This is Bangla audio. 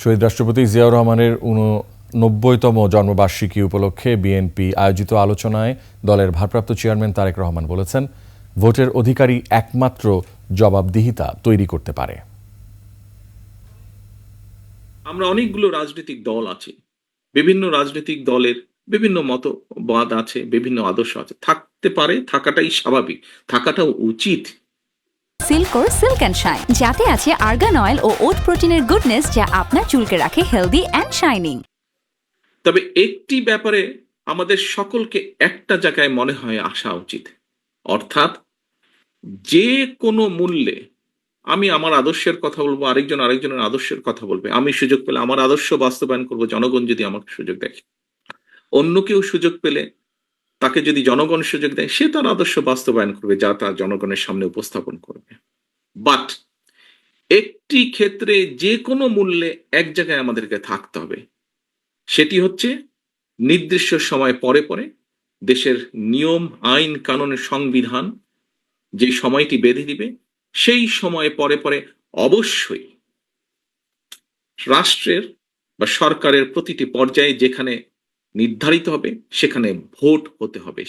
শহীদ রাষ্ট্রপতি জিয়াউর রহমানের উননব্বইতম জন্মবার্ষিকী উপলক্ষে বিএনপি আয়োজিত আলোচনায় দলের ভারপ্রাপ্ত চেয়ারম্যান তারেক রহমান বলেছেন, ভোটের অধিকারী একমাত্র জবাবদিহিতা তৈরি করতে পারে। আমরা অনেকগুলো রাজনৈতিক দল আছে, বিভিন্ন রাজনৈতিক দলের বিভিন্ন মতবাদ আছে, বিভিন্ন আদর্শ আছে। থাকতে পারে, থাকাটাই স্বাভাবিক, থাকাটাও উচিত। সিল্কোর সিল্ক অ্যান্ড শাইন, যাতে আছে আর্গান অয়েল ও ওট প্রোটিনের গুডনেস যা আপনার চুলকে রাখে হেলদি অ্যান্ড শাইনিং তবে একটি ব্যাপারে আমাদের সকলকে একটা জায়গায় মনে হয় আসা উচিত। অর্থাৎ যে কোনো মূল্যে আমি আমার আদর্শের কথা বলব, আরেকজন আরেকজনের আদর্শের কথা বলবে। আমি সুযোগ পেলে আমার আদর্শ বাস্তবায়ন করব, জনগণ যদি আমাকে সুযোগ দেয়। অন্য কেউ সুযোগ পেলে তাকে যদি জনগণ সুযোগ দেয়, সে তার আদর্শ বাস্তবায়ন করবে, যা তার জনগণের সামনে উপস্থাপন করবে। বাট একটি ক্ষেত্রে যে কোনো মূল্যে এক জায়গায় আমাদেরকে থাকতে হবে। সেটি হচ্ছে নির্দিষ্ট সময় পরে পরে দেশের নিয়ম, আইন, কানুন, সংবিধান যে সময়টি বেঁধে দিবে, সেই সময় পরে পরে অবশ্যই রাষ্ট্রের বা সরকারের প্রতিটি পর্যায়ে যেখানে নির্ধারিত হবে, সেখানে ভোট হতে হবে।